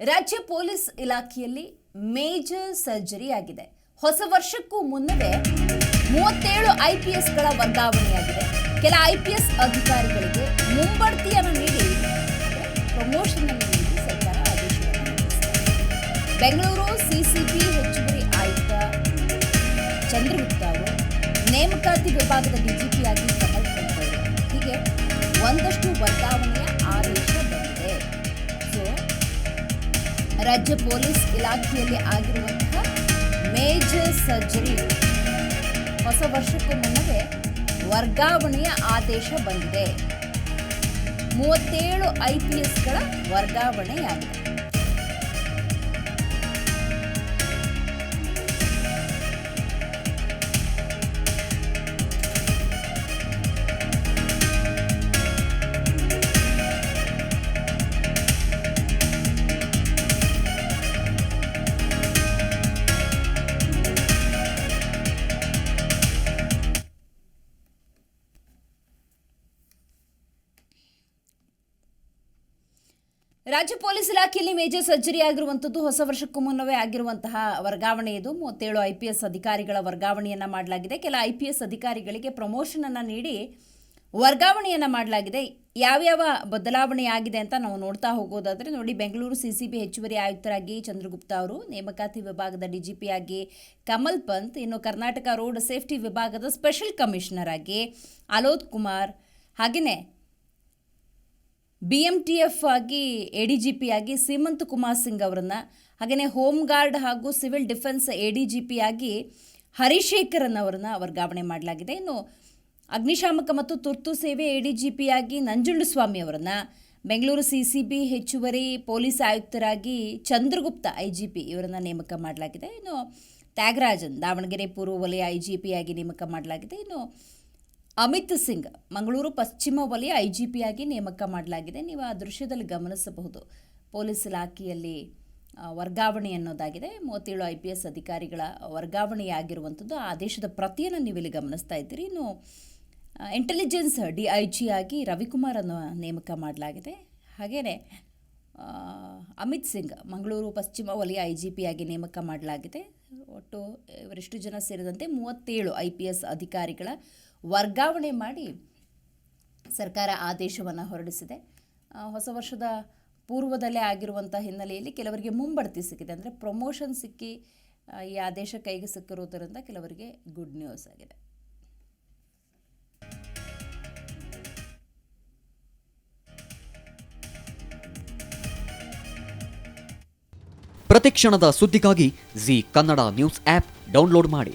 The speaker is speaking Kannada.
ರಾಜ್ಯ ಪೊಲೀಸ್ ಇಲಾಖೆಯಲ್ಲಿ ಮೇಜರ್ ಸರ್ಜರಿ ಆಗಿದೆ ಹೊಸ ವರ್ಷಕ್ಕೂ ಮುನ್ನವೇ ಮೂವತ್ತೇಳು ಐಪಿಎಸ್ಗಳ ವರ್ಗಾವಣೆಯಾಗಿದೆ ಕೆಲ ಐಪಿಎಸ್ ಅಧಿಕಾರಿಗಳಿಗೆ ಮುಂಬಡ್ತಿಯನ್ನು ನೀಡಿ ಪ್ರಮೋಷನ್ ನೀಡಿ ಸರ್ಕಾರ. ಬೆಂಗಳೂರು ಸಿಸಿಬಿ ಹೆಚ್ಚುವರಿ ಆಯುಕ್ತ ಚಂದ್ರಗುಪ್ತ ಅವರು ನೇಮಕಾತಿ ವಿಭಾಗದ ಡಿಜಿಪಿಯಾಗಿ ರಾಜ್ಯ ಪೊಲೀಸ್ ಇಲಾಖೆಯಲ್ಲಿ ಆಗಿರುವಂತಹ ಮೇಜರ್ ಸರ್ಜರಿ. ಹೊಸ ವರ್ಷಕ್ಕೂ ಮುನ್ನವೇ ವರ್ಗಾವಣೆಯ ಆದೇಶ ಬಂದಿದೆ. ಮೂವತ್ತೇಳು ಐ ಪಿ ಎಸ್ಗಳ ವರ್ಗಾವಣೆಯಾಗಿದೆ. ರಾಜ್ಯ ಪೊಲೀಸ್ ಇಲಾಖೆಯಲ್ಲಿ ಮೇಜರ್ ಸರ್ಜರಿ ಆಗಿರುವಂಥದ್ದು ಹೊಸ ವರ್ಷಕ್ಕೂ ಮುನ್ನವೇ ಆಗಿರುವಂತಹ ವರ್ಗಾವಣೆ ಇದು. ಮೂವತ್ತೇಳು ಐ ಪಿ ಎಸ್ ಅಧಿಕಾರಿಗಳ ವರ್ಗಾವಣೆಯನ್ನು ಮಾಡಲಾಗಿದೆ. ಕೆಲ ಐ ಪಿ ಎಸ್ ಅಧಿಕಾರಿಗಳಿಗೆ ಪ್ರಮೋಷನ್ ಅನ್ನು ನೀಡಿ ವರ್ಗಾವಣೆಯನ್ನು ಮಾಡಲಾಗಿದೆ. ಯಾವ್ಯಾವ ಬದಲಾವಣೆ ಆಗಿದೆ ಅಂತ ನಾವು ನೋಡ್ತಾ ಹೋಗೋದಾದರೆ ನೋಡಿ, ಬೆಂಗಳೂರು ಸಿ ಸಿ ಬಿ ಹೆಚ್ಚುವರಿ ಆಯುಕ್ತರಾಗಿ ಚಂದ್ರಗುಪ್ತ ಅವರು, ನೇಮಕಾತಿ ವಿಭಾಗದ ಡಿಜಿಪಿಯಾಗಿ ಕಮಲ್ ಪಂತ್, ಇನ್ನು ಕರ್ನಾಟಕ ರೋಡ್ ಸೇಫ್ಟಿ ವಿಭಾಗದ ಸ್ಪೆಷಲ್ ಕಮಿಷನರ್ ಆಗಿ ಅಲೋದ್ ಕುಮಾರ್ ಹಾಗೆಯೇ ಬಿ ಎಂ ಟಿ ಎಫ್ ಆಗಿ ಎ ಡಿ ಜಿ ಪಿ ಆಗಿ ಸೀಮಂತ್ ಕುಮಾರ್ ಸಿಂಗ್ ಅವರನ್ನು ಹಾಗೆಯೇ ಹೋಮ್ ಗಾರ್ಡ್ ಹಾಗೂ civil defence A D G P ಆಗಿ ಹರಿಶೇಖರನ್ ಅವರನ್ನು ವರ್ಗಾವಣೆ ಮಾಡಲಾಗಿದೆ. ಇನ್ನು ಅಗ್ನಿಶಾಮಕ ಮತ್ತು ತುರ್ತು ಸೇವೆ ಎ ಡಿ ಜಿ ಪಿ ಆಗಿ ನಂಜುಂಡಸ್ವಾಮಿ ಅವರನ್ನು, ಬೆಂಗಳೂರು ಸಿ ಸಿ ಬಿ ಹೆಚ್ಚುವರಿ ಪೊಲೀಸ್ ಆಯುಕ್ತರಾಗಿ ಚಂದ್ರಗುಪ್ತ ಐ ಜಿ ಪಿ ಇವರನ್ನು ನೇಮಕ ಮಾಡಲಾಗಿದೆ. ಇನ್ನು ತ್ಯಾಗರಾಜನ್, ದಾವಣಗೆರೆ ಪೂರ್ವ ವಲಯ ಐ ಜಿ ಪಿಯಾಗಿ ನೇಮಕ ಮಾಡಲಾಗಿದೆ. ಇನ್ನು ಅಮಿತ್ ಸಿಂಗ್ ಮಂಗಳೂರು ಪಶ್ಚಿಮ ವಲಯ ಐ ಜಿ ಪಿಯಾಗಿ ನೇಮಕ ಮಾಡಲಾಗಿದೆ. ನೀವು ಆ ದೃಶ್ಯದಲ್ಲಿ ಗಮನಿಸಬಹುದು. ಪೊಲೀಸ್ ಇಲಾಖೆಯಲ್ಲಿ ವರ್ಗಾವಣೆ ಅನ್ನೋದಾಗಿದೆ. ಮೂವತ್ತೇಳು ಐ ಪಿ ಎಸ್ ಅಧಿಕಾರಿಗಳ ವರ್ಗಾವಣೆಯಾಗಿರುವಂಥದ್ದು. ಆ ಆದೇಶದ ಪ್ರತಿಯನ್ನು ನೀವಿಲ್ಲಿ ಗಮನಿಸ್ತಾ ಇದ್ದೀರಿ. ಇನ್ನು ಇಂಟೆಲಿಜೆನ್ಸ್ ಡಿ ಐ ಜಿ ಆಗಿ ರವಿಕುಮಾರನ್ನು ನೇಮಕ ಮಾಡಲಾಗಿದೆ. ಹಾಗೆಯೇ ಅಮಿತ್ ಸಿಂಗ್ ಮಂಗಳೂರು ಪಶ್ಚಿಮ ವಲಯ ಐ ಜಿ ಪಿಯಾಗಿ ನೇಮಕ ಮಾಡಲಾಗಿದೆ. ಒಟ್ಟು ಇವರಿಷ್ಟು ಜನ ಸೇರಿದಂತೆ ಮೂವತ್ತೇಳು ಐ ಪಿ ಎಸ್ ಅಧಿಕಾರಿಗಳ ವರ್ಗಾವಣೆ ಮಾಡಿ ಸರ್ಕಾರ ಆದೇಶವನ್ನು ಹೊರಡಿಸಿದೆ. ಹೊಸ ವರ್ಷದ ಪೂರ್ವದಲ್ಲೇ ಆಗಿರುವಂಥ ಹಿನ್ನೆಲೆಯಲ್ಲಿ ಕೆಲವರಿಗೆ ಮುಂಬಡ್ತಿ ಸಿಕ್ಕಿದೆ. ಅಂದರೆ ಪ್ರಮೋಷನ್ ಸಿಕ್ಕಿ ಈ ಆದೇಶ ಕೈಗೆ ಸಿಕ್ಕಿರುವುದರಿಂದ ಕೆಲವರಿಗೆ ಗುಡ್ ನ್ಯೂಸ್ ಆಗಿದೆ. ಪ್ರತಿಕ್ಷಣದ ಸುದ್ದಿಗಾಗಿ Zee Kannada news app download ಮಾಡಿ.